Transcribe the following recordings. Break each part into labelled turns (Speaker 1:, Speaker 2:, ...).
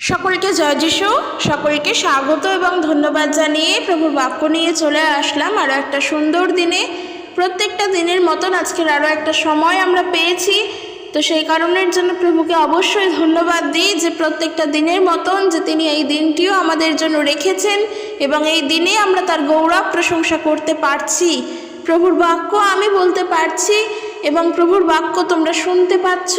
Speaker 1: সকলকে জয় যিশু, সকলকে স্বাগত এবং ধন্যবাদ জানিয়ে প্রভুর বাক্য নিয়ে চলে আসলাম। আরও একটা সুন্দর দিনে, প্রত্যেকটা দিনের মতন আজকের আরও একটা সময় আমরা পেয়েছি। তো সেই কারণের জন্য প্রভুকে অবশ্যই ধন্যবাদ দিই যে প্রত্যেকটা দিনের মতন যে তিনি এই দিনটিও আমাদের জন্য রেখেছেন এবং এই দিনে আমরা তার গৌরব প্রশংসা করতে পারছি। প্রভুর বাক্য আমি বলতে পারছি এবং প্রভুর বাক্য তোমরা শুনতে পাচ্ছ।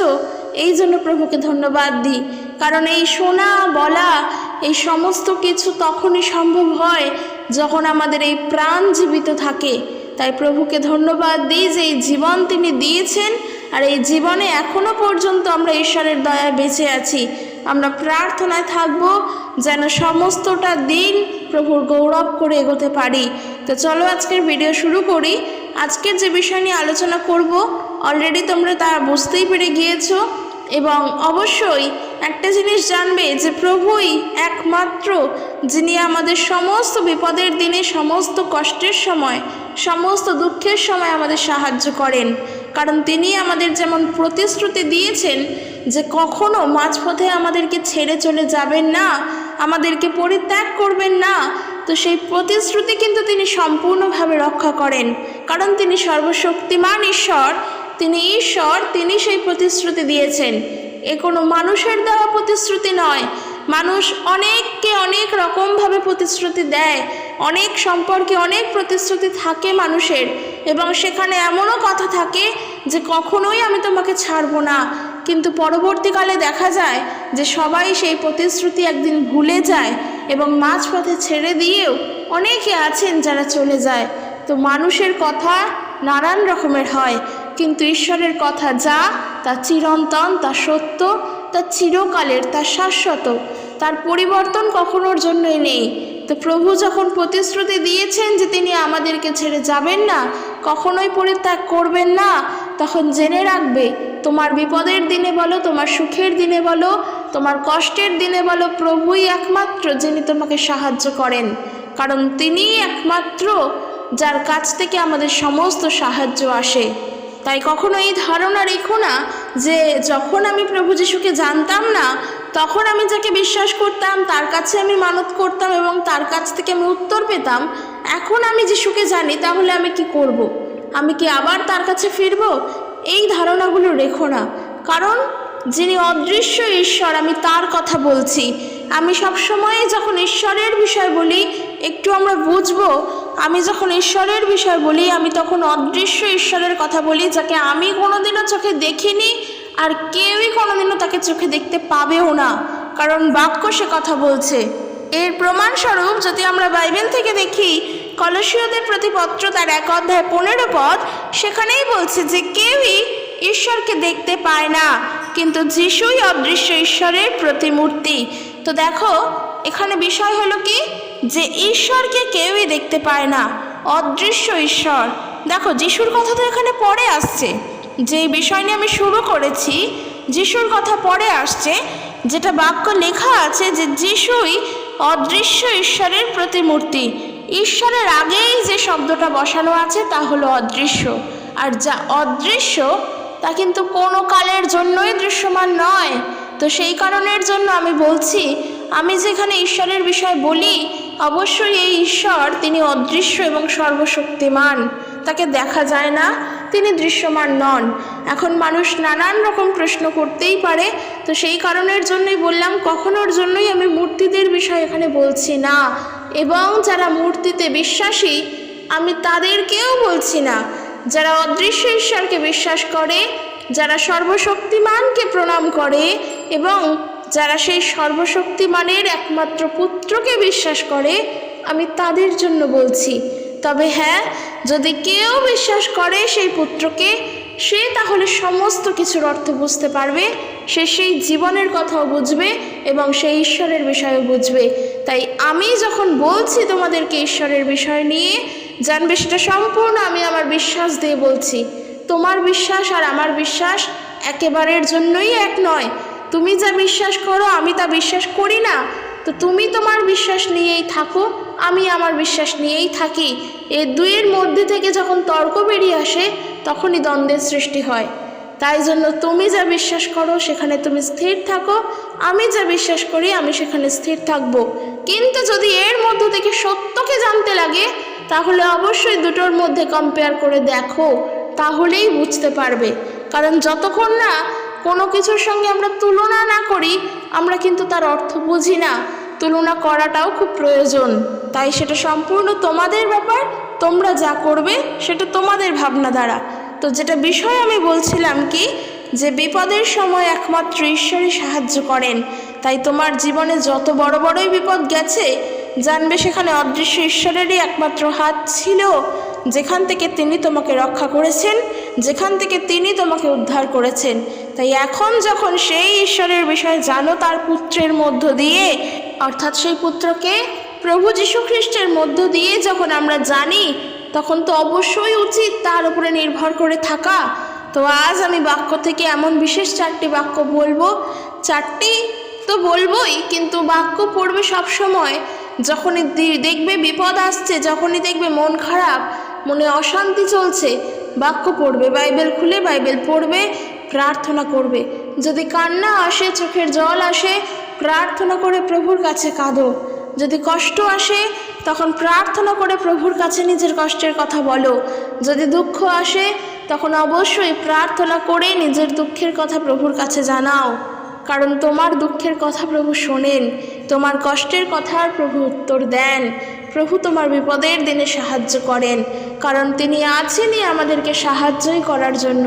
Speaker 1: এই জন্য প্রভুকে ধন্যবাদ দিই। কারণ এই শোনা, বলা, এই সমস্ত কিছু তখনই সম্ভব হয় যখন আমাদের এই প্রাণ জীবিত থাকে। তাই প্রভুকে ধন্যবাদ দিই যে এই জীবন তিনি দিয়েছেন আর এই জীবনে এখনও পর্যন্ত আমরা ঈশ্বরের দয়ায় বেঁচে আছি। আমরা প্রার্থনায় থাকব যেন সমস্তটা দিন প্রভুর গৌরব করে এগোতে পারি। তো চলো আজকের ভিডিও শুরু করি। আজকের যে বিষয় নিয়ে আলোচনা করব অলরেডি তোমরা তা বুঝতেই পেরে গিয়েছো এবং অবশ্যই একটা জিনিস জানবে যে প্রভুই একমাত্র যিনি আমাদের সমস্ত বিপদের দিনে, সমস্ত কষ্টের সময়, সমস্ত দুঃখের সময় আমাদের সাহায্য করেন। কারণ তিনি আমাদের যেমন প্রতিশ্রুতি দিয়েছেন যে কখনো মাঝপথে আমাদেরকে ছেড়ে চলে যাবেন না, আমাদেরকে পরিত্যাগ করবেন না, তো সেই প্রতিশ্রুতি কিন্তু তিনি সম্পূর্ণভাবে রক্ষা করেন। কারণ তিনি সর্বশক্তিমান ঈশ্বর তিনি ঈশ্বর, তিনি সেই প্রতিশ্রুতি দিয়েছেন। এ কোনো মানুষের দেওয়া প্রতিশ্রুতি নয়। মানুষ অনেককে অনেক রকমভাবে প্রতিশ্রুতি দেয়। অনেক সম্পর্কে অনেক প্রতিশ্রুতি থাকে মানুষের। এবং সেখানে এমনও কথা থাকে যে, কখনোই আমি তোমাকে ছাড়বো না। কিন্তু পরবর্তীকালে দেখা যায় যে, সবাই সেই প্রতিশ্রুতি একদিন ভুলে যায় এবং মাঝপথে ছেড়ে দিয়েও অনেকে আছেন যারা চলে যায়। তো মানুষের কথা নানান রকমের হয়। কিন্তু ঈশ্বরের কথা যা, তা চিরন্তন, তা সত্য, তা চিরকালের, তা শাশ্বত। তার পরিবর্তন কখনোর জন্যই নেই। তো প্রভু যখন প্রতিশ্রুতি দিয়েছেন যে তিনি আমাদেরকে ছেড়ে যাবেন না, কখনোই পরিত্যাগ করবেন না, তখন জেনে রাখবে, তোমার বিপদের দিনে বলো, তোমার সুখের দিনে বলো, তোমার কষ্টের দিনে বলো, প্রভুই একমাত্র যিনি তোমাকে সাহায্য করেন। কারণ তিনিই একমাত্র যার কাছ থেকে আমাদের সমস্ত সাহায্য আসে। তাই কখনো এই ধারণা রেখো না যে যখন আমি প্রভু যিশুকে জানতাম না, তখন আমি যাকে বিশ্বাস করতাম, তার কাছে আমি মানত করতাম এবং তার কাছ থেকে আমি উত্তর পেতাম, এখন আমি যিশুকে জানি, তাহলে আমি কি করব। আমি কি আবার তার কাছে ফিরব? এই ধারণাগুলো রেখো না। কারণ যিনি অদৃশ্য ঈশ্বর, আমি তার কথা বলছি। আমি সবসময় যখন ঈশ্বরের বিষয় বলি একটু আমরা বুঝব, আমি যখন ঈশ্বরের বিষয় বলি, আমি তখন অদৃশ্য ঈশ্বরের কথা বলি, যাকে আমি কোনোদিনও চোখে দেখিনি, আর কেউই কোনোদিনও তাকে চোখে দেখতে পাবেও না। কারণ বাক্য সে কথা বলছে। এর প্রমাণস্বরূপ, যদি আমরা বাইবেল থেকে দেখি, কলসীয়দের প্রতিপত্র তার এক অধ্যায় পনেরো পদ, সেখানেই বলছে যে কেউই ঈশ্বরকে দেখতে পায় না, কিন্তু যিশুই অদৃশ্য ঈশ্বরের প্রতিমূর্তি। তো দেখো, এখানে বিষয় হলো কি? যে ঈশ্বরকে কেউই দেখতে পায় না, অদৃশ্য ঈশ্বর। দেখো, যিশুর কথা তো এখানে পরে আসছে। যে বিষয় নিয়ে আমি শুরু করেছি, যিশুর কথা পরে আসছে, যেটা বাক্য লেখা আছে যে যিশুই অদৃশ্য ঈশ্বরের প্রতিমূর্তি। ঈশ্বরের আগেই যে শব্দটা বসানো আছে তা হলো অদৃশ্য। আর যা অদৃশ্য, তা কিন্তু কোনো কালের জন্যই দৃশ্যমান নয়। তো সেই কারণের জন্য আমি বলছি, আমি যেখানে ঈশ্বরের বিষয় বলি, অবশ্যই এই ঈশ্বর তিনি অদৃশ্য এবং সর্বশক্তিমান। তাকে দেখা যায় না, তিনি দৃশ্যমান নন। এখন মানুষ নানান রকম প্রশ্ন করতেই পারে, তো সেই কারণের জন্যই বললাম, কখনোর জন্যই আমি মূর্তিদের বিষয় এখানে বলছি না। এবং যারা মূর্তিতে বিশ্বাসী, আমি তাদেরকেও বলছি না। যারা অদৃশ্য ঈশ্বরকে বিশ্বাস করে যারা সর্বশক্তিমানকে প্রণাম করে এবং যারা সেই সর্বশক্তিমানের একমাত্র পুত্রকে বিশ্বাস করে, আমি তাদের জন্য বলছি। তবে হ্যাঁ যদি কেউ বিশ্বাস করে সেই পুত্রকে, সে তাহলে সমস্ত কিছুর অর্থ বুঝতে পারবে, সে সেই জীবনের কথাও বুঝবে এবং সেই ঈশ্বরের বিষয়ও বুঝবে। তাই আমি যখন বলছি তোমাদেরকে ঈশ্বরের বিষয় নিয়ে, জানবে সেটা সম্পূর্ণ আমি আমার বিশ্বাস দিয়ে বলছি। তোমার বিশ্বাস আর আমার বিশ্বাস একেবারের জন্যই এক নয়। তুমি যা বিশ্বাস করো, আমি তা বিশ্বাস করি না। তো তুমি তোমার বিশ্বাস নিয়েই থাকো, আমি আমার বিশ্বাস নিয়েই থাকি। এ দুইয়ের মধ্যে থেকে যখন তর্ক বেরিয়ে আসে, তখনই দ্বন্দ্বের সৃষ্টি হয়। তাই জন্য তুমি যা বিশ্বাস করো, সেখানে তুমি স্থির থাকো। আমি যা বিশ্বাস করি, আমি সেখানে স্থির থাকব। কিন্তু যদি এর মধ্য থেকে সত্যকে জানতে লাগে, তাহলে অবশ্যই দুটোর মধ্যে কম্পেয়ার করে দেখো। তাহলেই বুঝতে পারবে। কারণ যতক্ষণ না কোনো কিছুর সঙ্গে আমরা তুলনা না করি, আমরা কিন্তু তার অর্থ বুঝি না। তুলনা করাটাও খুব প্রয়োজন। তাই সেটা সম্পূর্ণ তোমাদের ব্যাপার, তোমরা যা করবে সেটা তোমাদের ভাবনা দ্বারা। তো যেটা বিষয় আমি বলছিলাম কি, যে বিপদের সময় একমাত্র ঈশ্বরই সাহায্য করেন। তাই তোমার জীবনে যত বড় বড়ই বিপদ গেছে, জানবে সেখানে অদৃশ্য ঈশ্বরেরই একমাত্র হাত ছিল। যেখান থেকে তিনি তোমাকে রক্ষা করেছেন, যেখান থেকে তিনি তোমাকে উদ্ধার করেছেন। তাই এখন যখন সেই ঈশ্বরের বিষয়ে জানো তার পুত্রের মধ্য দিয়ে, অর্থাৎ সেই পুত্রকে প্রভু যীশু খ্রিস্টের মধ্য দিয়ে যখন আমরা জানি, তখন তো অবশ্যই উচিত তার উপরে নির্ভর করে থাকা। তো আজ আমি বাক্য থেকে এমন বিশেষ চারটি বাক্য বলব। চারটি তো বলবোই, কিন্তু বাক্য পড়বে সব সময় যখনই দেখবে বিপদ আসছে, যখনই দেখবে মন খারাপ মনে অশান্তি চলছে। বাক্য পড়বে, বাইবেল খুলে বাইবেল পড়বে, প্রার্থনা করবে। যদি কান্না আসে, চোখের জল আসে, প্রার্থনা করে প্রভুর কাছে কাঁদো। যদি কষ্ট আসে, তখন প্রার্থনা করে প্রভুর কাছে নিজের কষ্টের কথা বলো। যদি দুঃখ আসে, তখন অবশ্যই প্রার্থনা করে নিজের দুঃখের কথা প্রভুর কাছে জানাও। কারণ তোমার দুঃখের কথা প্রভু শোনেন, তোমার কষ্টের কথার প্রভু উত্তর দেন। প্রভু তোমার বিপদের দিনে সাহায্য করেন, কারণ তিনি আছেনই আমাদেরকে সাহায্যই করার জন্য।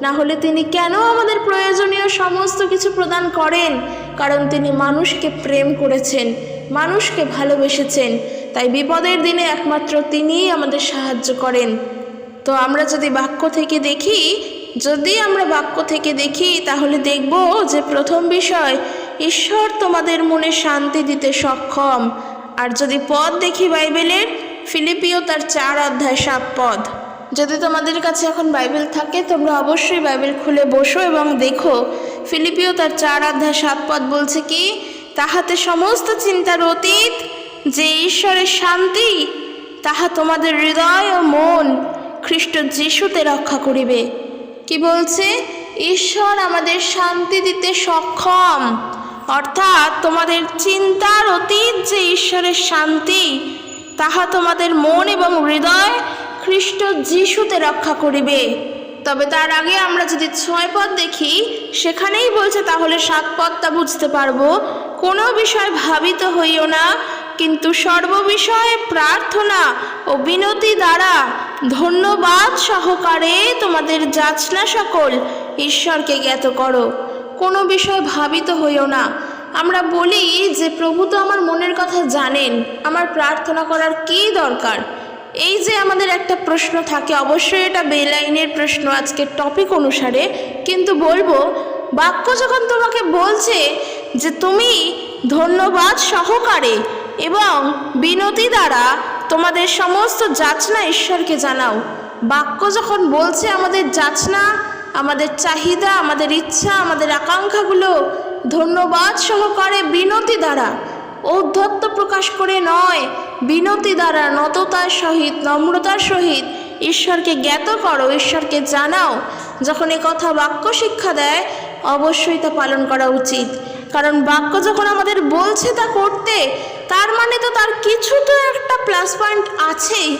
Speaker 1: না হলে তিনি কেন আমাদের প্রয়োজনীয় সমস্ত কিছু প্রদান করেন? কারণ তিনি মানুষকে প্রেম করেছেন, মানুষকে ভালোবেসেছেন, তাই বিপদের দিনে একমাত্র তিনিই আমাদের সাহায্য করেন। তো আমরা যদি বাক্য থেকে দেখি, যদি আমরা বাক্য থেকে দেখি, তাহলে দেখব যে প্রথম বিষয়, ঈশ্বর তোমাদের মনে শান্তি দিতে সক্ষম। আর যদি পদ দেখি বাইবেলের, ফিলিপিও তার চার অধ্যায় সাত পদ। যদি তোমাদের কাছে এখন বাইবেল থাকে, তোমরা অবশ্যই বাইবেল খুলে বসো এবং দেখো, ফিলিপিও তার চার অধ্যায় সাত পদ বলছে কি, তাহাতে সমস্ত চিন্তার অতীত যে ঈশ্বরের শান্তি, তাহা তোমাদের হৃদয় ও মন খ্রিস্ট যিশুতে রক্ষা করিবে। কি বলছে? ঈশ্বর আমাদের শান্তি দিতে সক্ষম। অর্থাৎ তোমাদের চিন্তার অতীত যে ঈশ্বরের শান্তি, তাহা তোমাদের মন এবং হৃদয় খ্রিস্ট যিশুতে রক্ষা করিবে। তবে তার আগে আমরা যদি ছয় পদ দেখি, সেখানেই বলছে, তাহলে সাত পদটা বুঝতে পারব। কোনো বিষয় ভাবিত হইও না, কিন্তু সর্ববিষয়ে প্রার্থনা ও বিনতি দ্বারা ধন্যবাদ সহকারে তোমাদের যাচনা সকল ঈশ্বরকে জ্ঞাত করো। কোনো বিষয় ভাবিত হইও না। আমরা বলি যে, প্রভু তো আমার মনের কথা জানেন, আমার প্রার্থনা করার কী দরকার? এই যে আমাদের একটা প্রশ্ন থাকে, অবশ্যই এটা বেলাইনের প্রশ্ন আজকের টপিক অনুসারে। কিন্তু বলব, বাক্য যখন তোমাকে বলছে যে, তুমি ধন্যবাদ সহকারে এবং বিনতি দ্বারা তোমাদের সমস্ত যাচনা ঈশ্বরকে জানাও। বাক্য যখন বলছে আমাদের যাচনা আমাদের চাহিদা, আমাদের ইচ্ছা, আমাদের আকাঙ্ক্ষাগুলো ধন্যবাদ সহকারে বিনতি দ্বারা ঔদ্ধত্য প্রকাশ করে নয়। বিনতি দ্বারা নততার সহিত, নম্রতার সহিত ঈশ্বরকে জ্ঞাত করো, ঈশ্বরকে জানাও। যখন এ কথা বাক্য শিক্ষা দেয়, অবশ্যই তা পালন করা উচিত। কারণ বাক্য যখন আমাদের বলছে তা করতে, তার মানে তো তার কিছু তো একটা প্লাস পয়েন্ট আছেই।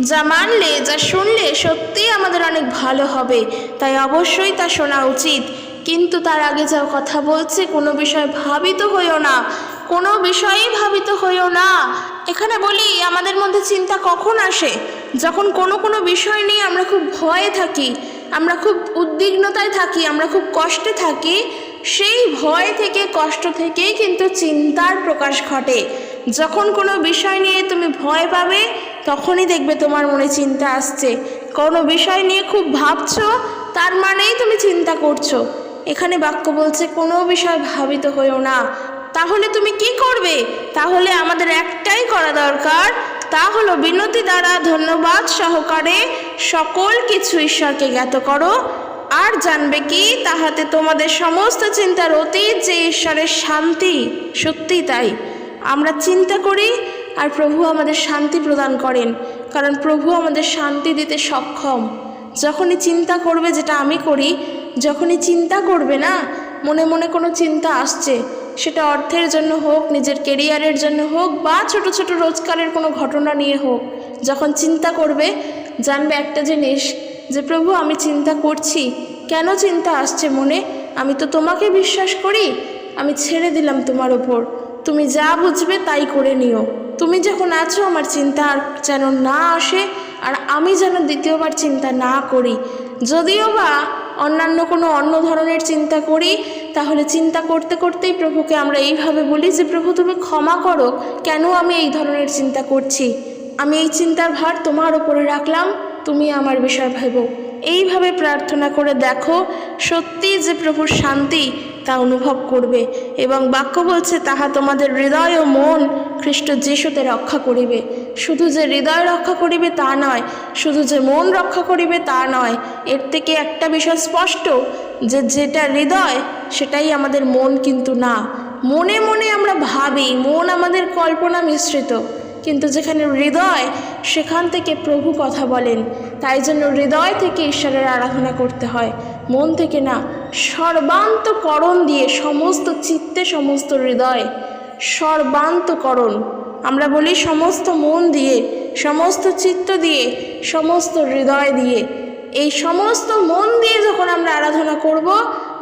Speaker 1: যা মানলে, যা শুনলে সত্যিই আমাদের অনেক ভালো হবে। তাই অবশ্যই তা শোনা উচিত। কিন্তু তার আগে যা কথা বলছে, কোনো বিষয় ভাবিত হইও না। কোনো বিষয়েই ভাবিত হইও না। এখানে বলি, আমাদের মধ্যে চিন্তা কখন আসে? যখন কোনো কোনো বিষয় নিয়ে আমরা খুব ভয়ে থাকি, আমরা খুব উদ্বিগ্নতায় থাকি, আমরা খুব কষ্টে থাকি, সেই ভয় থেকে, কষ্ট থেকেই কিন্তু চিন্তার প্রকাশ ঘটে। যখন কোনো বিষয় নিয়ে তুমি ভয় পাবে তখনই দেখবে তোমার মনে চিন্তা আসছে। কোনো বিষয় নিয়ে খুব ভাবছ? তার মানেই তুমি চিন্তা করছ। এখানে বাক্য বলছে, কোনো বিষয় ভাবিত হইও না। তাহলে তুমি কি করবে? তাহলে আমাদের একটাই করা দরকার। তা হলো বিনতি দ্বারা ধন্যবাদ সহকারে সকল কিছু ঈশ্বরকে জ্ঞাত করো। আর জানবে কি? তাহাতে তোমাদের সমস্ত চিন্তার অতীত যে ঈশ্বরের শান্তি সত্যি তাই। আমরা চিন্তা করি আর প্রভু আমাদের শান্তি প্রদান করেন, কারণ প্রভু আমাদের শান্তি দিতে সক্ষম। যখনই চিন্তা করবে যেটা আমি করি, যখনই চিন্তা করবে না, মনে মনে কোনো চিন্তা আসছে। সেটা অর্থের জন্য হোক, নিজের কেরিয়ারের জন্য হোক, বা ছোট ছোট রোজকারের কোনো ঘটনা নিয়ে হোক। যখন চিন্তা করবে, জানবে একটা জিনিস, যে প্রভু, আমি চিন্তা করছি। কেন চিন্তা আসছে মনে? আমি তো তোমাকে বিশ্বাস করি। আমি ছেড়ে দিলাম তোমার ওপর তুমি যা বুঝবে তাই করে নিও। তুমি যখন আছো, আমার চিন্তা আর যেন না আসে, আর আমি যেন দ্বিতীয়বার চিন্তা না করি। যদিও বা অন্যান্য কোনো অন্য ধরনের চিন্তা করি, তাহলে চিন্তা করতে করতেই প্রভুকে আমরা এইভাবে বলি যে, প্রভু, তুমি ক্ষমা করো। কেন আমি এই ধরনের চিন্তা করছি? আমি এই চিন্তার ভার তোমার ওপরে রাখলাম, তুমি আমার বিষয় ভেবো। এইভাবে প্রার্থনা করে দেখো, সত্যি যে প্রভুর শান্তি তা অনুভব করবে এবং বাক্য বলছে, তাহা তোমাদের হৃদয় ও মন খ্রিস্ট যিশুতে রক্ষা করিবে। শুধু যে হৃদয় রক্ষা করিবে তা নয়, শুধু যে মন রক্ষা করিবে তা নয়, এর থেকে একটা বিষয় স্পষ্ট, যে যেটা হৃদয়, সেটাই আমাদের মন কিন্তু না। মনে মনে আমরা ভাবি, মন আমাদের কল্পনা মিশ্রিত, কিন্তু যেখানে হৃদয়, সেখান থেকে প্রভু কথা বলেন। তাই জন্য হৃদয় থেকে ঈশ্বরের আরাধনা করতে হয়। মন থেকে না, সর্বান্তকরণ দিয়ে সমস্ত চিত্তে সমস্ত হৃদয়, সর্বান্তকরণ। আমরা বলি সমস্ত মন দিয়ে, সমস্ত চিত্ত দিয়ে, সমস্ত হৃদয় দিয়ে। এই সমস্ত মন দিয়ে যখন আমরা আরাধনা করব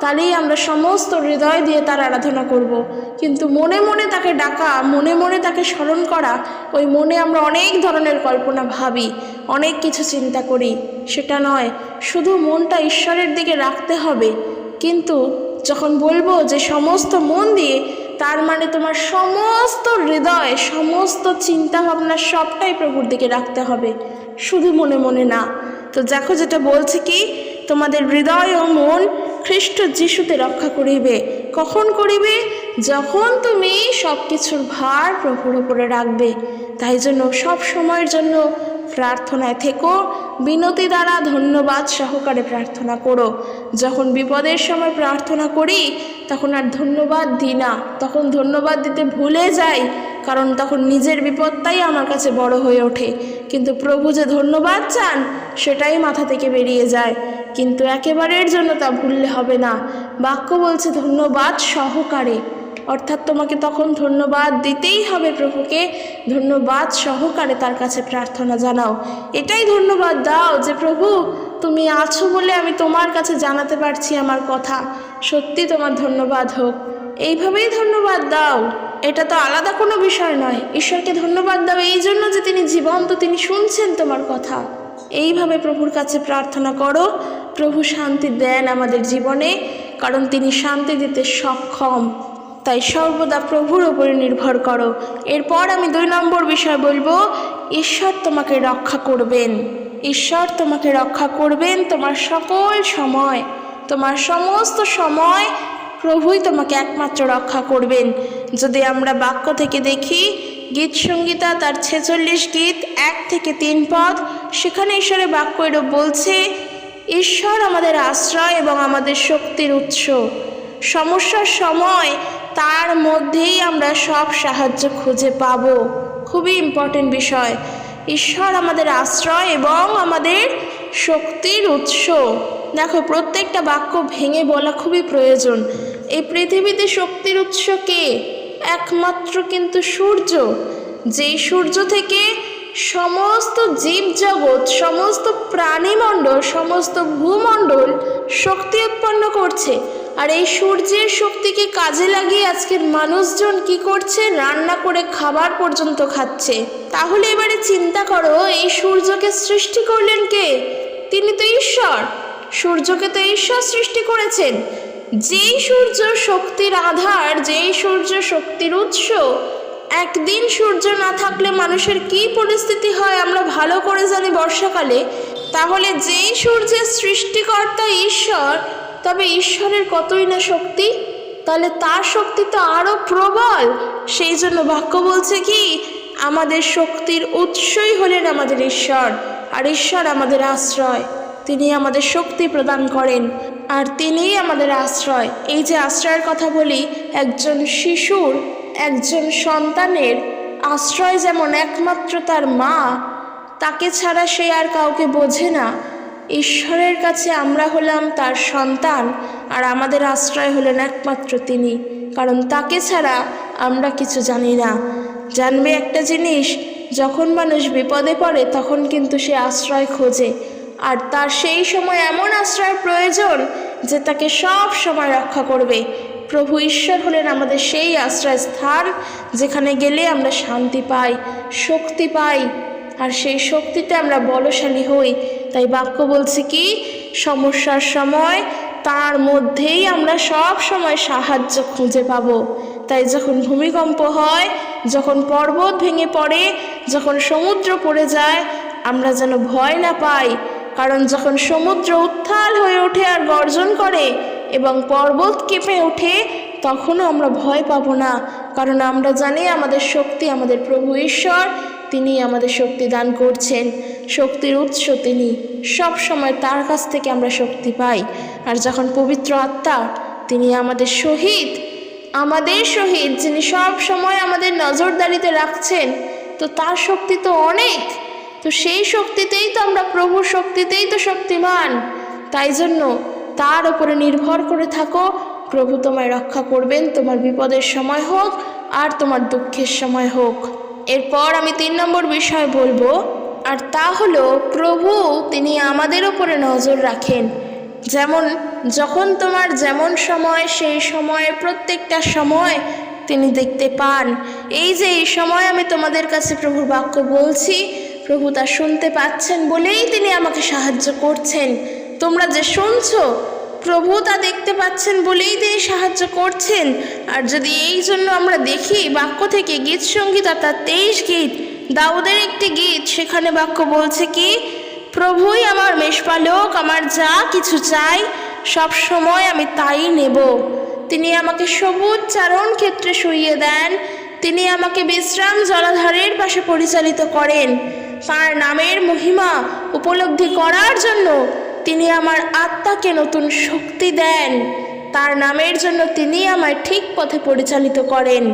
Speaker 1: তাহলেই আমরা সমস্ত হৃদয় দিয়ে তার আরাধনা করব। কিন্তু মনে মনে তাকে ডাকা, মনে মনে তাকে স্মরণ করা, ওই মনে আমরা অনেক ধরনের কল্পনা ভাবি, অনেক কিছু চিন্তা করি, সেটা নয়। শুধু মনটা ঈশ্বরের দিকে রাখতে হবে। কিন্তু যখন বলব যে সমস্ত মন দিয়ে, তার মানে তোমার সমস্ত হৃদয়, সমস্ত চিন্তা ভাবনা সবটাই প্রভুর দিকে রাখতে হবে। শুধু মনে মনে না। তো দেখো যেটা বলছে কি? তোমাদের হৃদয় ও মন খ্রিস্ট যিশুতে রক্ষা করিবে। কখন করিবে? যখন তুমি সব কিছুর ভার প্রভুর উপরে রাখবে। তাই জন্য সব সময়ের জন্য প্রার্থনায় থেকো, বিনতি দ্বারা ধন্যবাদ সহকারে প্রার্থনা করো। যখন বিপদের সময় প্রার্থনা করি, তখন আর ধন্যবাদ দিই না। তখন ধন্যবাদ দিতে ভুলে যাই। কারণ তখন নিজের বিপদটাই আমার কাছে বড় হয়ে ওঠে। কিন্তু প্রভু যে ধন্যবাদ চান, সেটাই মাথা থেকে বেরিয়ে যায়। কিন্তু একেবারের জন্য তা ভুললে হবে না। বাক্য বলছে ধন্যবাদ সহকারে। অর্থাৎ তোমাকে তখন ধন্যবাদ দিতেই হবে প্রভুকে। ধন্যবাদ সহকারে তার কাছে প্রার্থনা জানাও। এটাই ধন্যবাদ দাও যে প্রভু, তুমি আছো বলে আমি তোমার কাছে জানাতে পারছি আমার কথা। সত্যি তোমার ধন্যবাদ হোক। এইভাবেই ধন্যবাদ দাও। এটা তো আলাদা কোনো বিষয় নয়। ঈশ্বরকে ধন্যবাদ দাও। এই জন্য যে তিনি জীবন্ত, তিনি শুনছেন তোমার কথা। এইভাবে প্রভুর কাছে প্রার্থনা করো। প্রভু শান্তি দেন আমাদের জীবনে, কারণ তিনি শান্তি দিতে সক্ষম। তাই সর্বদা প্রভুর উপরে নির্ভর করো। এরপর আমি দুই নম্বর বিষয় বলব, ঈশ্বর তোমাকে রক্ষা করবেন। ঈশ্বর তোমাকে রক্ষা করবেন তোমার সকল সময়। তোমার সমস্ত সময় প্রভুই তোমাকে একমাত্র রক্ষা করবেন। যদি আমরা বাক্য থেকে দেখি গীত সংগীতা তার ছেচল্লিশ গীত, এক থেকে তিন পদ, সেখানে ঈশ্বরের বাক্য এরূপ বলছে, ঈশ্বর আমাদের আশ্রয় এবং আমাদের শক্তির উৎস। সমস্যার সময় তার মধ্যেই আমরা সব সাহায্য খুঁজে পাব। খুবই ইম্পর্টেন্ট বিষয়। ঈশ্বর আমাদের আশ্রয় এবং আমাদের শক্তির উৎস। দেখো, প্রত্যেকটা বাক্য ভেঙে বলা খুবই প্রয়োজন। এই পৃথিবীতে শক্তির উৎস কে? একমাত্র কিন্তু সূর্য। যেই সূর্য থেকে সমস্ত জীবজগৎ, সমস্ত প্রাণীমণ্ডল, সমস্ত ভূমণ্ডল শক্তি উৎপন্ন করছে। আর এই সূর্যের শক্তিকে কাজে লাগিয়ে আজকের মানুষজন কি করছে? রান্না করে খাবার পর্যন্ত খাচ্ছে। তাহলে এবারে চিন্তা করো, এই সূর্যকে সৃষ্টি করলেন কে? তিনি তো ঈশ্বর। সূর্যকে তো ঈশ্বর সৃষ্টি করেছেন। যেই সূর্য শক্তির আধার, যেই সূর্য শক্তির উৎস, একদিন সূর্য না থাকলে মানুষের কি পরিস্থিতি হয় আমরা ভালো করে জানি বর্ষাকালে। তাহলে যেই সূর্যের সৃষ্টিকর্তা ঈশ্বর, তবে ঈশ্বরের কতই না শক্তি? তাহলে তার শক্তি তো আরও প্রবল। সেই জন্য বাক্য বলছে কি, আমাদের শক্তির উৎসই হলেন আমাদের ঈশ্বর, আর ঈশ্বর আমাদের আশ্রয়। তিনি আমাদের শক্তি প্রদান করেন। আর তিনিই আমাদের আশ্রয়। এই যে আশ্রয়ের কথা বলি, একজন শিশুর, একজন সন্তানের আশ্রয় যেমন একমাত্র তার মা, তাকে ছাড়া সে আর কাউকে বোঝে না। ঈশ্বরের কাছে আমরা হলাম তার সন্তান, আর আমাদের আশ্রয় হলেন একমাত্র তিনি। কারণ তাকে ছাড়া আমরা কিছু জানি না। জানবে একটা জিনিস, যখন মানুষ বিপদে পড়ে, তখন কিন্তু সে আশ্রয় খোঁজে। আর তার সেই সময় এমন আশ্রয়ের প্রয়োজন যে তাকে সব সময় রক্ষা করবে। প্রভু ঈশ্বর হলেন আমাদের সেই আশ্রয় স্থান যেখানে গেলে আমরা শান্তি পাই, শক্তি পাই, আর সেই শক্তিতে আমরা বলশালী হই। তাই বাক্য বলছে কি? সমস্যার সময় তার মধ্যেই আমরা সব সময় সাহায্য খুঁজে পাবো। তাই যখন ভূমিকম্প হয়, যখন পর্বত ভেঙে পড়ে, যখন সমুদ্র পড়ে যায়, আমরা যেন ভয় না পাই কারণ যখন সমুদ্র উত্থাল হয়ে ওঠে আর গর্জন করে এবং পর্বত কেঁপে ওঠে, তখনও আমরা ভয় পাবো না। কারণ আমরা জানি আমাদের শক্তি আমাদের প্রভু ঈশ্বর, তিনি আমাদের শক্তি দান করছেন। শক্তির উৎস তিনি। সব সময় তার কাছ থেকে আমরা শক্তি পাই। আর যখন পবিত্র আত্মা, তিনি আমাদের শহীদ আমাদের শহীদ, যিনি সব সময় আমাদের নজরদারিতে রাখছেন, তো তার শক্তি তো অনেক। তো সেই শক্তিতেই তো আমরা প্রভুর শক্তিতেই তো শক্তিমান। তাই জন্য তার উপরে নির্ভর করে থাকো। প্রভু তোমায় রক্ষা করবেন, তোমার বিপদের সময় হোক আর তোমার দুঃখের সময় হোক। এরপর আমি তিন নম্বর বিষয় বলব, আর তা হলো প্রভু তিনি আমাদের ওপরে নজর রাখেন। যেমন যখন তোমার যেমন সময়, সেই সময়ে প্রত্যেকটা সময় তিনি দেখতে পান। এই যে এই সময় আমি তোমাদের কাছে প্রভুর বাক্য বলছি প্রভু তা শুনতে পাচ্ছেন বলেই তিনি আমাকে সাহায্য করছেন। তোমরা যে শুনছো, প্রভু তা দেখতে পাচ্ছেন বলেই তিনি সাহায্য করছেন। আর যদি এই জন্য আমরা দেখি বাক্য থেকে গীত সংগীত, অর্থাৎ তেইশ গীত, দাউদের একটি গীত, সেখানে বাক্য বলছে কি, প্রভুই আমার মেষপালক, আমার যা কিছু চাই, সব সময় আমি তাই নেব। তিনি আমাকে সবুজ চারণ ক্ষেত্রে শুইয়ে দেন। তিনি আমাকে বিশ্রাম জলাধারের পাশে পরিচালিত করেন। তার নামের মহিমা উপলব্ধি করার জন্য তিনি আমার আত্মাকে নতুন শক্তি দেন। তার নামের জন্য তিনি আমায় ঠিক পথে পরিচালিত করেন।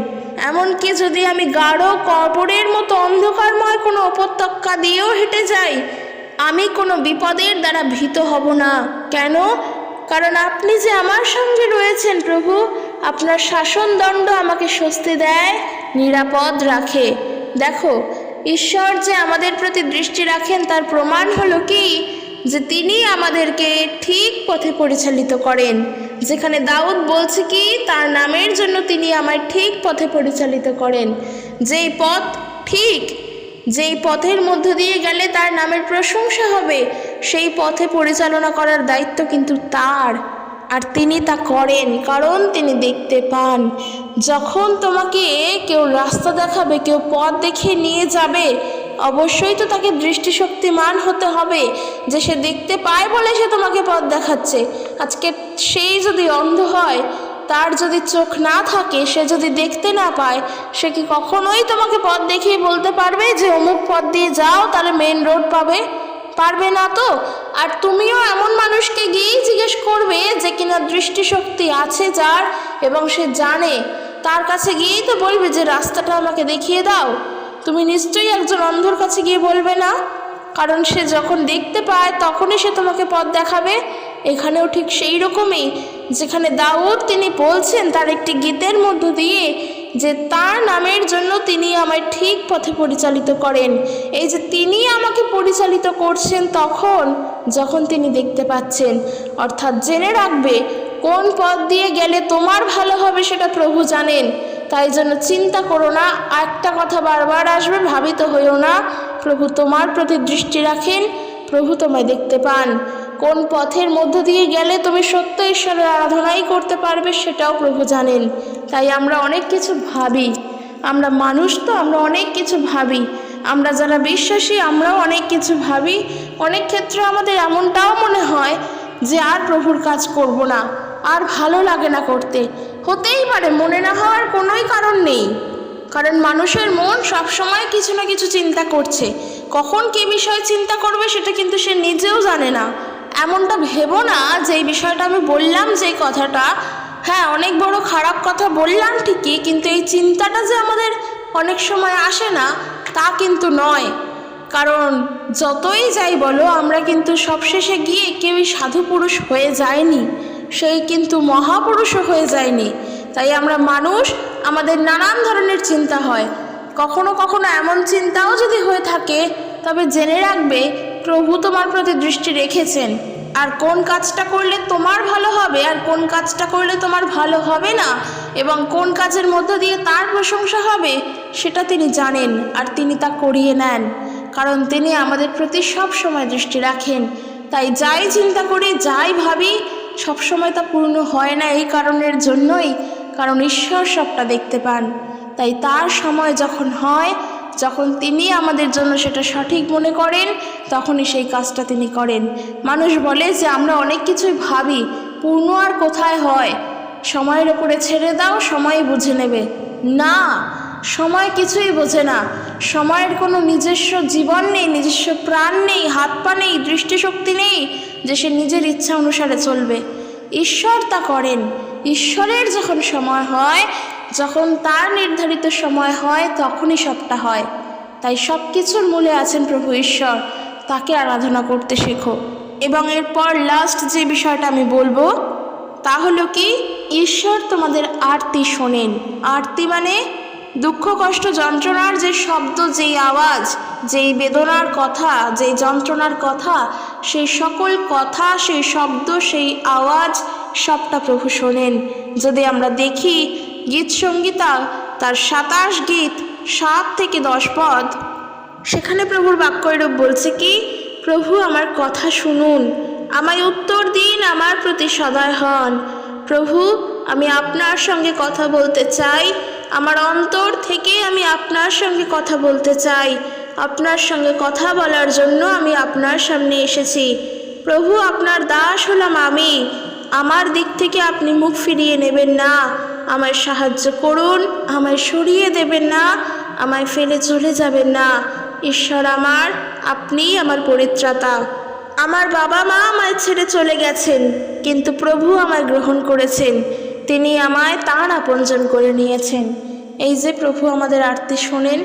Speaker 1: এমনকি যদি আমি গাঢ় কর্পরের মতো অন্ধকারময় কোনো উপত্যকা দিয়েও হেঁটে যাই, আমি কোনো বিপদের দ্বারা ভীত হব না। কেন? কারণ আপনি যে আমার সঙ্গে রয়েছেন প্রভু, আপনার শাসনদণ্ড আমাকে স্বস্তি দেয়, নিরাপদ রাখে। দেখো ঈশ্বর যে আমাদের প্রতি দৃষ্টি রাখেন, তার প্রমাণ হলো কি? যে তিনি আমাদেরকে ঠিক পথে পরিচালিত করেন। যেখানে দাউদ বলছে কি, তার নামের জন্য তিনি আমায় ঠিক পথে পরিচালিত করেন। যেই পথ ঠিক, যেই পথের মধ্য দিয়ে গেলে তার নামের প্রশংসা হবে, সেই পথে পরিচালনা করার দায়িত্ব কিন্তু তার। আর তিনি তা করেন, কারণ তিনি দেখতে পান। যখন তোমাকে কেউ রাস্তা দেখাবে, কেউ পথ দেখিয়ে নিয়ে যাবে, অবশ্যই তো তাকে দৃষ্টিশক্তিমান হতে হবে যে সে দেখতে পায় বলে সে তোমাকে পথ দেখাচ্ছে। আজকে সেই যদি অন্ধ হয়, তার যদি চোখ না থাকে, সে যদি দেখতে না পায়, সে কি কখনোই তোমাকে পথ দেখিয়ে বলতে পারবে যে, অমুক পথ দিয়ে যাও, তাহলে মেন রোড পাবে? পারবে না তো? আর তুমিও এমন মানুষকে গিয়েই জিজ্ঞেস করবে যে কিনা দৃষ্টিশক্তি আছে যার এবং সে জানে। তার কাছে গিয়েই তো বলবে যে রাস্তাটা আমাকে দেখিয়ে দাও। তুমি নিশ্চয়ই একজন অন্ধর কাছে গিয়ে বলবে না? কারণ সে যখন দেখতে পায় তখনই সে তোমাকে পথ দেখাবে। এখানেও ঠিক সেই রকমই যেখানে দাউদ তিনি বলছেন তার একটি গীতের মধ্য দিয়ে যে তার নামের জন্য তিনি আমায় ঠিক পথে পরিচালিত করেন। এই যে তিনি আমাকে পরিচালিত করছেন তখন, যখন তিনি দেখতে পাচ্ছেন, অর্থাৎ জেনে রাখবে, কোন পথ দিয়ে গেলে তোমার ভালো হবে সেটা প্রভু জানেন। তাই জন্য চিন্তা করো না, একটা কথা বারবার আসবে, ভাবিত হইও না। প্রভু তোমার প্রতি দৃষ্টি রাখেন, প্রভু তোমায় দেখতে পান। কোন পথের মধ্য দিয়ে গেলে তুমি সত্য ঈশ্বরের আরাধনাই করতে পারবে সেটাও প্রভু জানেন। তাই আমরা অনেক কিছু ভাবি। আমরা মানুষ তো, আমরা অনেক কিছু ভাবি। আমরা যারা বিশ্বাসী, আমরাও অনেক কিছু ভাবি। অনেক ক্ষেত্রে আমাদের এমনটাও মনে হয় যে আর প্রভুর কাজ করব না, আর ভালো লাগে না করতে। হতেই পারে, মনে না হওয়ার কোনোই কারণ নেই। কারণ মানুষের মন সবসময় কিছু না কিছু চিন্তা করছে। কখন কী বিষয়ে চিন্তা করবে সেটা কিন্তু সে নিজেও জানে না। এমনটা ভেবো না যে এই বিষয়টা আমি বললাম যেই কথাটা। হ্যাঁ অনেক বড় খারাপ কথা বললাম ঠিকই, কিন্তু এই চিন্তাটা যে আমাদের অনেক সময় আসে না, তা কিন্তু নয়। কারণ যতই যাই বলো, আমরা কিন্তু সবশেষে গিয়ে কেউই সাধু পুরুষ হয়ে যায়নি সেই কিন্তু মহাপুরুষও হয়ে যায়নি। তাই আমরা মানুষ, আমাদের নানান ধরনের চিন্তা হয়। কখনো কখনো এমন চিন্তাও যদি হয়ে থাকে, তবে জেনে রাখবে প্রভু তোমার প্রতি দৃষ্টি রেখেছেন। আর কোন কাজটা করলে তোমার ভালো হবে, আর কোন কাজটা করলে তোমার ভালো হবে না, এবং কোন কাজের মধ্য দিয়ে তার প্রশংসা হবে, সেটা তিনি জানেন, আর তিনি তা করিয়ে নেন। কারণ তিনি আমাদের প্রতি সব সময় দৃষ্টি রাখেন। তাই যাই চিন্তা করি, যাই ভাবি সব সময় তা পূর্ণ হয় না এই কারণের জন্যই, কারণ ঈশ্বর সবটা দেখতে পান। তাই তার সময় যখন হয় যখন তিনি আমাদের জন্য সেটা সঠিক মনে করেন, তখনই সেই কাজটা তিনি করেন। মানুষ বলে যে, আমরা অনেক কিছুই ভাবি, পূর্ণ আর কোথায় হয়? সময়ের ওপরে ছেড়ে দাও, সময় বুঝে নেবে। না, সময় কিছুই বোঝে না। সময়ের কোনো নিজস্ব জীবন নেই, নিজস্ব প্রাণ নেই, হাত পা নেই, দৃষ্টিশক্তি নেই যে সে নিজের ইচ্ছা অনুসারে চলবে। ঈশ্বর তা করেন। ঈশ্বরের যখন সময় হয় যখন তার নির্ধারিত সময় হয়, তখনই সবটা হয়। তাই সব কিছুর মূলে আছেন প্রভু ঈশ্বর। তাকে আরাধনা করতে শেখো। এবং এরপর লাস্ট যে বিষয়টা আমি বলব, তা হলো কি, ঈশ্বর তোমাদের আরতি শোনেন। আরতি মানে দুঃখ, কষ্ট, যন্ত্রণার যে শব্দ, যেই আওয়াজ, যেই বেদনার কথা, যেই যন্ত্রণার কথা, সেই সকল কথা, সেই শব্দ, সেই আওয়াজ, সবটা প্রভু শোনেন। যদি আমরা দেখি গীত সঙ্গীতা তার সাতাশ গীত সাত থেকে দশ পদ। সেখানে প্রভুর বাক্যরূপ বলছে কি, প্রভু, আমার কথা শুনুন। আমায় উত্তর দিন, আমার প্রতি সদয় হন। প্রভু, আমি আপনার সঙ্গে কথা বলতে চাই। আমার অন্তর থেকে আমি আপনার সঙ্গে কথা বলতে চাই। আপনার সঙ্গে কথা বলার জন্য আমি আপনার সামনে এসেছি। প্রভু, আপনার দাস হলাম আমি। আমার দিক থেকে আপনি মুখ ফিরিয়ে নেবেন না। আমায় সাহায্য করুন, আমায় সরিয়ে দেবেন না, আমায় ফেলে চলে যাবেন না। ঈশ্বর আমার আপনি আমার পরিত্রাতা। আমার বাবা মা আমায় ছেড়ে চলে গেছেন, কিন্তু প্রভু আমায় গ্রহণ করেছেন। তিনি আমায় তাঁর আপনজন করে নিয়েছেন। এই যে প্রভু আমাদের আরতি শোনেন,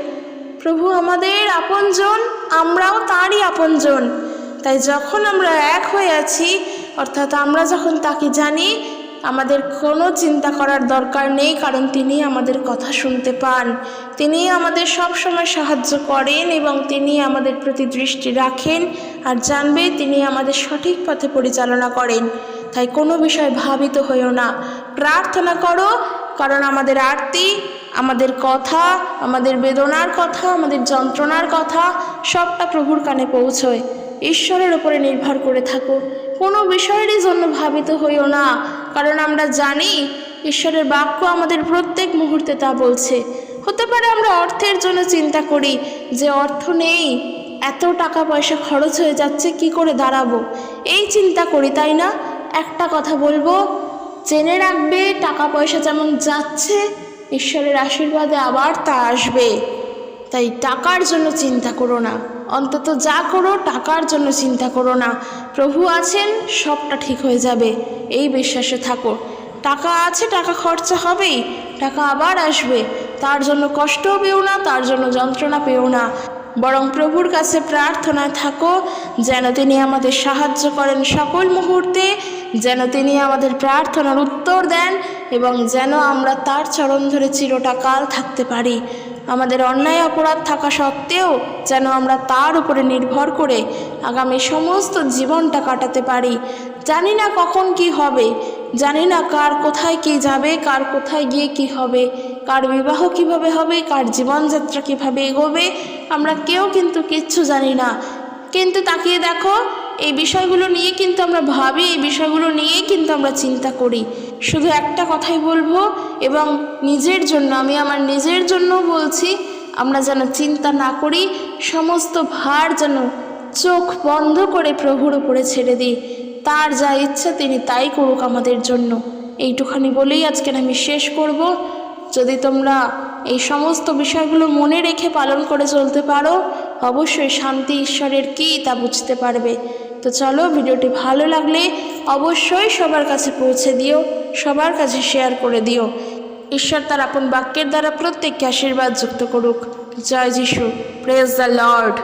Speaker 1: প্রভু আমাদের আপনজন, আমরাও তাঁরই আপনজন। তাই যখন আমরা এক হয়ে আছি, অর্থাৎ আমরা যখন তাকে জানি আমাদের কোনো চিন্তা করার দরকার নেই, কারণ তিনি আমাদের কথা শুনতে পান। তিনি আমাদের সব সময় সাহায্য করেন এবং তিনি আমাদের প্রতি দৃষ্টি রাখেন আর জানবে তিনি আমাদের সঠিক পথে পরিচালনা করেন। তাই কোনো বিষয় ভাবিত হইও না। প্রার্থনা করো, কারণ আমাদের আরতি, আমাদের কথা, আমাদের বেদনার কথা, আমাদের যন্ত্রণার কথা, সবটা প্রভুর কানে পৌঁছয়। ঈশ্বরের উপরে নির্ভর করে থাকো। কোনো বিষয়েরই জন্য ভাবিত হইও না। কারণ আমরা জানি ঈশ্বরের বাক্য আমাদের প্রত্যেক মুহূর্তে তা বলছে। হতে পারে আমরা অর্থের জন্য চিন্তা করি যে অর্থ নেই, এত টাকা পয়সা খরচ হয়ে যাচ্ছে, কি করে দাঁড়াবো? এই চিন্তা করি, তাই না? একটা কথা বলব, জেনে রাখবে, টাকা পয়সা যেমন যাচ্ছে, ঈশ্বরের আশীর্বাদে আবার তা আসবে। তাই টাকার জন্য চিন্তা করো না। অন্তত যা করো, টাকার জন্য চিন্তা করো না। প্রভু আছেন, সবটা ঠিক হয়ে যাবে। এই বিশ্বাসে থাকো। টাকা আছে, টাকা খরচা হবেই। টাকা আবার আসবে। তার জন্য কষ্টও পেও না, তার জন্য যন্ত্রণা পেও না। বরং প্রভুর কাছে প্রার্থনায় থাকো, যেন তিনি আমাদের সাহায্য করেন সকল মুহূর্তে, যেন তিনি আমাদের প্রার্থনার উত্তর দেন এবং যেন আমরা তার চরণ ধরে চিরটা কাল থাকতে পারি। আমাদের অন্যায় অপরাধ থাকা সত্ত্বেও যেন আমরা তার উপরে নির্ভর করে আগামী সমস্ত জীবনটা কাটাতে পারি। জানি না কখন কি হবে, জানি না কার কোথায় কি যাবে, কার কোথায় গিয়ে কি হবে, কার বিবাহ কীভাবে হবে, কার জীবনযাত্রা কীভাবে এগোবে, আমরা কেউ কিন্তু কিচ্ছু জানি না। কিন্তু তাকিয়ে দেখো, এই বিষয়গুলো নিয়ে কিন্তু আমরা ভাবি, এই বিষয়গুলো নিয়েই কিন্তু আমরা চিন্তা করি। শুধু একটা কথাই বলব এবং নিজের জন্য, আমি আমার নিজের জন্য বলছি, আমরা যেন চিন্তা না করি, সমস্ত ভার যেন চোখ বন্ধ করে প্রভুর উপরে ছেড়ে দিই। তার যা ইচ্ছা তিনি তাই করুক আমাদের জন্য। এইটুখানি বলেই আজকে আমি শেষ করব। যদি তোমরা এই সমস্ত বিষয়গুলো মনে রেখে পালন করে চলতে পারো, অবশ্যই শান্তি ঈশ্বরের কী তা বুঝতে পারবে। তো চলো ভিডিওটি ভালো লাগলে অবশ্যই সবার কাছে পৌঁছে দিও, সবার কাছে শেয়ার করে দিও। ঈশ্বর তার আপন বাক্যের দ্বারা প্রত্যেককে আশীর্বাদ যুক্ত করুক। জয় যিশু। Praise the Lord